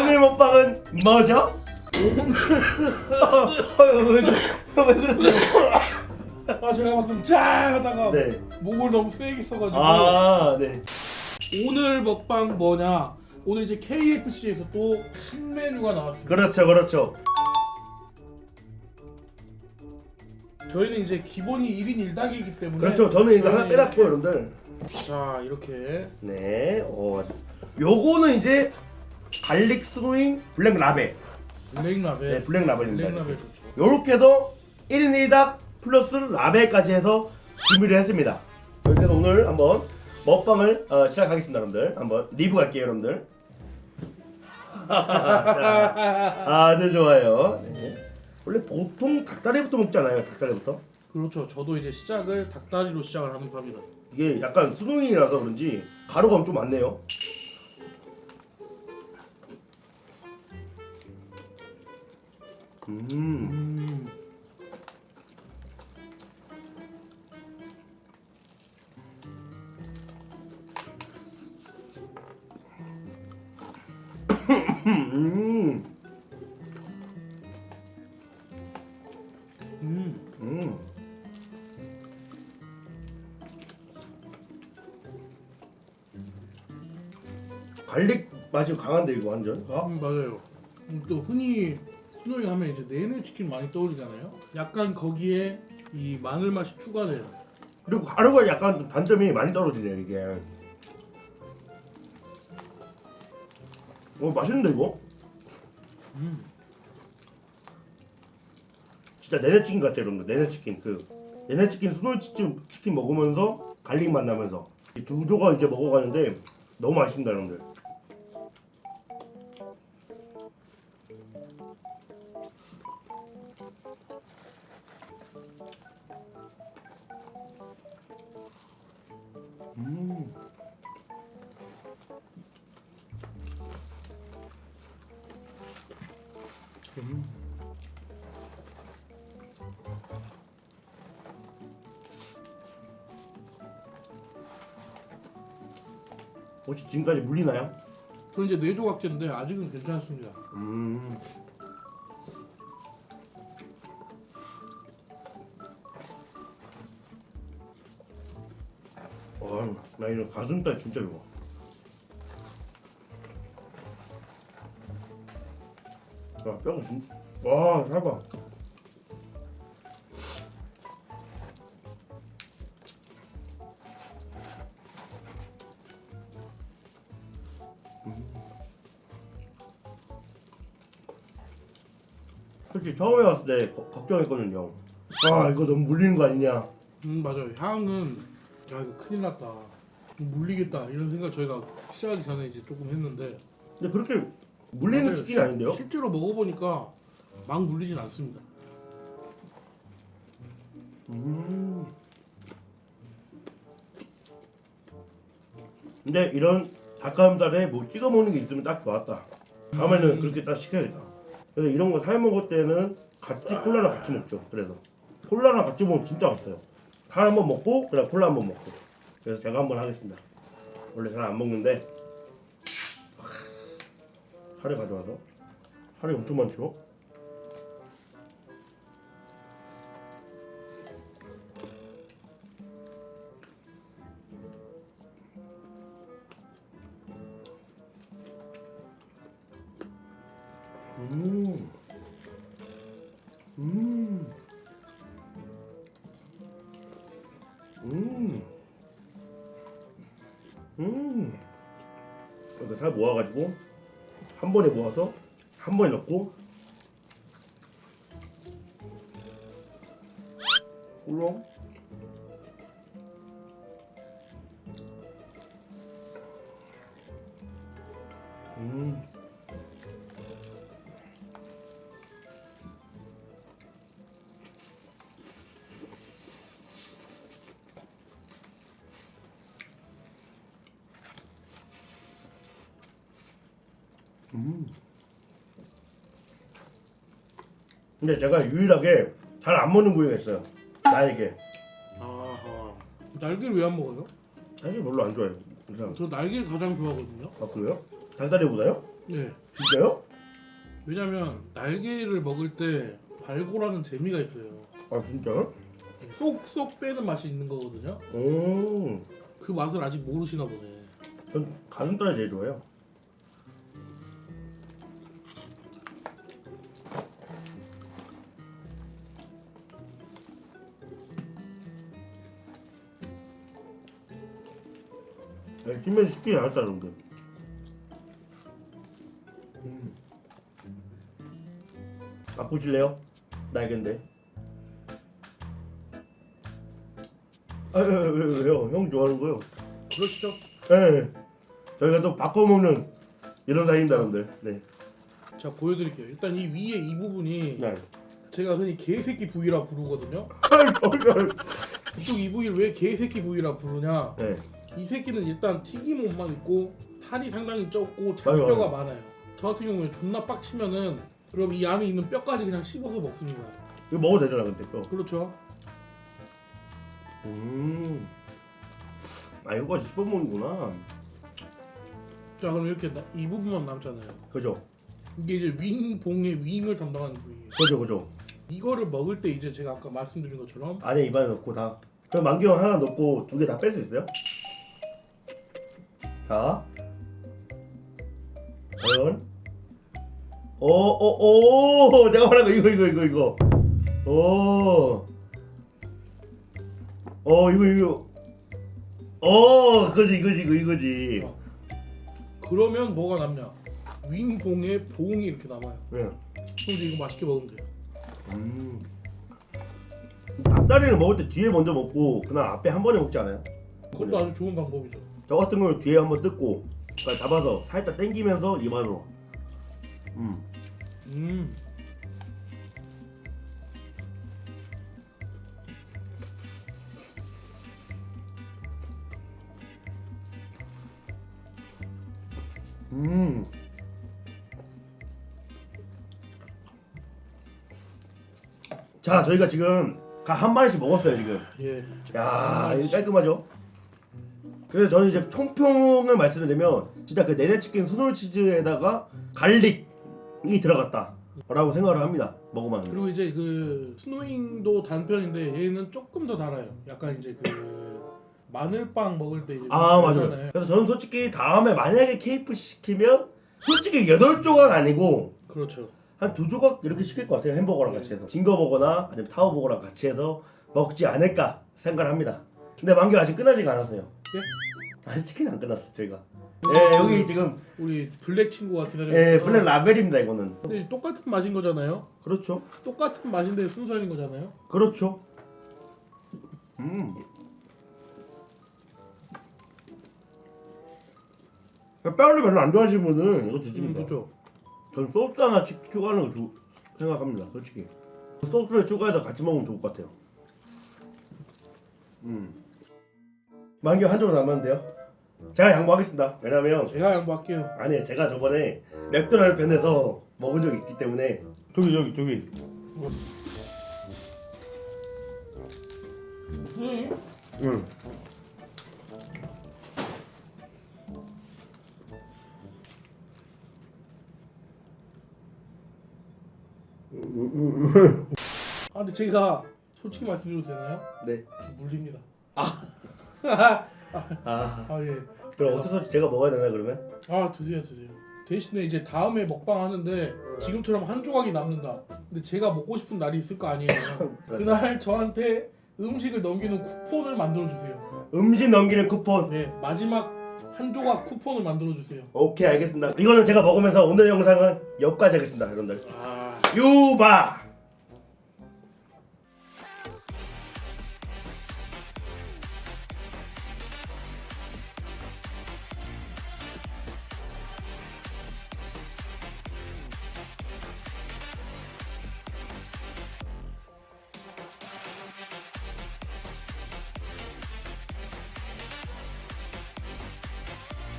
오늘 먹방은 뭐죠? 오늘 왜, 그러- 왜 그러세요? 아 제가 방금 짜 하다가 네. 목을 너무 세게 써가지고 아, 네. 오늘 먹방 뭐냐 오늘 이제 KFC에서 또 신메뉴가 나왔습니다 그렇죠, 그렇죠. 저희는 이제 기본이 1인 1닭이기 때문에 그렇죠. 저는 이거 하나 저희는 빼놨고 여러분들. 자 이렇게 네. 어, 맞아. 요거는 이제 갈릭 스노잉 블랙 라벨. 블랙 라벨 네, 블랙 라벨입니다. 블랙 라벨 좋죠 요렇게 해서 1인 1닭 플러스 라벨까지 해서 준비를 했습니다. 이렇게 해서 오늘 한번 먹방을 어, 시작하겠습니다, 여러분들. 한번 리뷰 갈게요, 여러분들. 자, 아주 좋아요. 네. 원래 보통 닭다리부터 먹잖아요, 닭다리부터. 그렇죠 저도 이제 시작을 닭다리로 시작을 하는 밥이다 이게 약간 수능이라서 그런지 가루가 좀 많네요. 음, 음 음, 음. 음. 갈릭 맛이 강한데 이거 완전. 아, 음, 맞아요. 음, 또 흔히 스노이 하면 이제 내내 치킨 많이 떠올리잖아요. 약간 거기에 이 마늘 맛이 추가돼요. 그리고 가루가 약간 좀 단점이 많이 떨어지네요 이게. 어 맛있는데 이거? 음. 진짜 내내 치킨 같아요 여러분들 내내 치킨 그 내내 치킨 스노우치킨 치킨 먹으면서 갈릭 맛 나면서 이 두 조각 이제 먹어가는데 너무 맛있습니다 여러분들 음. 음. 혹시 지금까지 물리나요? 저 이제 네 조각제인데 아직은 괜찮습니다. 음. 나 이거 가슴살 진짜 좋아. 와, 뼈가 진, 와, 살봐. 솔직히 처음에 왔을 때 거- 걱정했거든요. 아, 이거 너무 물리는 거 아니냐. 음 맞아요. 향은 야 이거 큰일 났다. 물리겠다 이런 생각 저희가 시작하기 전에 이제 조금 했는데 근데 그렇게 물리는. 치킨이 아닌데요? 실제로 먹어보니까 막 물리진 않습니다. 음. 근데 이런 닭가슴살에 뭐 찍어 먹는 게 있으면 딱 좋았다. 다음에는 음. 그렇게 딱 시켜야겠다. 그래서 이런 거 사 먹을 때는 같이 콜라랑 같이 먹죠. 그래서 콜라랑 같이 먹으면 진짜 맛있어요. 살 한번 먹고 그다음 콜라 한번 먹고. 그래서 제가 한번 하겠습니다. 원래 잘 안 먹는데 살을 가져와서 살이 엄청 많죠. 음. 음. 이렇게 살 모아가지고 한 번에 모아서 한 번에 넣고 꿀렁 음. 근데 제가 유일하게 잘 안 먹는 부위가 있어요. 나에게. 아하. 날개를 왜 안 먹어요? 사실 별로 안 좋아해요. 이상. 저 날개를 가장 좋아하거든요. 아 그래요? 닭다리보다요? 네. 진짜요? 왜냐면 날개를 먹을 때 발골하는 재미가 있어요. 아 진짜요? 쏙쏙 빼는 맛이 있는 거거든요. 오, 그 맛을 아직 모르시나 보네. 전 가슴살이 제일 좋아요. 야, 찜면 시키지 않았다 그런데. 음. 바꾸실래요? 아, 왜, 왜, 왜, 왜요? 형 좋아하는 거요? 그러시죠? 네. 저희가 또 바꿔 먹는 이런 여러분들. 네. 자 보여드릴게요. 일단 이 위에 이 부분이 네. 제가 흔히 개새끼 부위라 부르거든요. 이쪽 이 부위를 왜 개새끼 부위라 부르냐? 네. 이 새끼는 일단 튀김 옷만 있고 살이 상당히 적고 잔뼈가 맞아요. 많아요. 저 같은 경우에 존나 빡치면은 그럼 이 안에 있는 뼈까지 그냥 씹어서 먹습니다. 이거 먹어도 되잖아, 근데 또. 그렇죠. 음. 아, 이거까지 씹어 먹는구나. 자 그럼 이렇게 나- 이 부분만 남잖아요. 그죠? 이게 이제 윙 봉의 윙을 담당하는 부위예요. 그죠, 그죠. 이거를 먹을 때 이제 제가 아까 말씀드린 것처럼 안에 입안에 넣고 다. 그럼 만경 하나 넣고 두 개 다 뺄 수 있어요? 자. 과연? 오, 오, 오! 제가 말한 거 이거, 이거, 이거, 이거. 오. 어, 이거, 이거. 어, 그거지, 이거지, 이거, 이거지. 그러면 뭐가 남냐? 윙 봉의 봉이 이렇게 남아요. 네. 이제 이거 맛있게 먹으면 돼요. 음. 닭다리를 먹을 때 뒤에 먼저 먹고 그날 앞에 한 번에 먹지 않아요? 그것도 아주 좋은 방법이죠. 저 같은 경우는 뒤에 한번 뜯고 그러니까 잡아서 살짝 당기면서 입안으로. 음. 음. 음. 자, 저희가 지금 각 한 마리씩 먹었어요 지금. 예. 야, 이거 깔끔하죠? 그래서 저는 이제 총평을 말씀드리면 진짜 그 네네치킨 스놀 치즈에다가 갈릭이 들어갔다라고 생각을 합니다. 먹어봤는데. 그리고 이제 그 스노잉도 단편인데 얘는 조금 더 달아요. 약간 이제 그 마늘빵 먹을 때 이제 아 맞아요. 그래서 저는 솔직히 다음에 만약에 케이프 시키면 솔직히 여덟 조각 아니고 그렇죠. 한 두 조각 이렇게 시킬 것 같아요 햄버거랑 같이 해서 징거버거나 아니면 타워버거랑 같이 해서 먹지 않을까 생각을 합니다. 근데 만개 아직 끝나지가 않았어요. 예? 아직 치킨이 안 끝났어 저희가. 예 여기 지금 우리 블랙 친구가 기다리고 예 있어요. 블랙 라벨입니다 이거는. 근데 똑같은 맛인 거잖아요. 그렇죠. 똑같은 맛인데 순서인 거잖아요. 그렇죠. 음. 뼈를 별로 안 좋아하시는 분은 이거 음, 드십니다. 그렇죠. 전 소스 하나 추- 추가하는 거 주, 생각합니다. 솔직히 소스를 추가해서 같이 먹으면 좋을 것 같아요. 음. 만개 한 조각 남았는데요. 제가 양보하겠습니다. 왜냐면 제가 양보할게요. 아니 제가 저번에 맥도날드 편에서 먹은 적이 있기 때문에 저기 저기 저기 선생님? 응. 아 근데 제가 솔직히 말씀드려도 되나요? 네. 물립니다. 아 아 예. 그럼 어쩔 수 없이 제가 먹어야 되나 그러면? 아 드세요 드세요. 대신에 이제 다음에 먹방 하는데 지금처럼 한 조각이 남는다. 근데 제가 먹고 싶은 날이 있을 거 아니에요. 그날 저한테 음식을 넘기는 쿠폰을 만들어 주세요. 음식 넘기는 쿠폰. 네 마지막 한 조각 쿠폰을 만들어 주세요. 오케이 알겠습니다. 이거는 제가 먹으면서 오늘 영상은 여기까지 하겠습니다, 여러분들. 아 유바.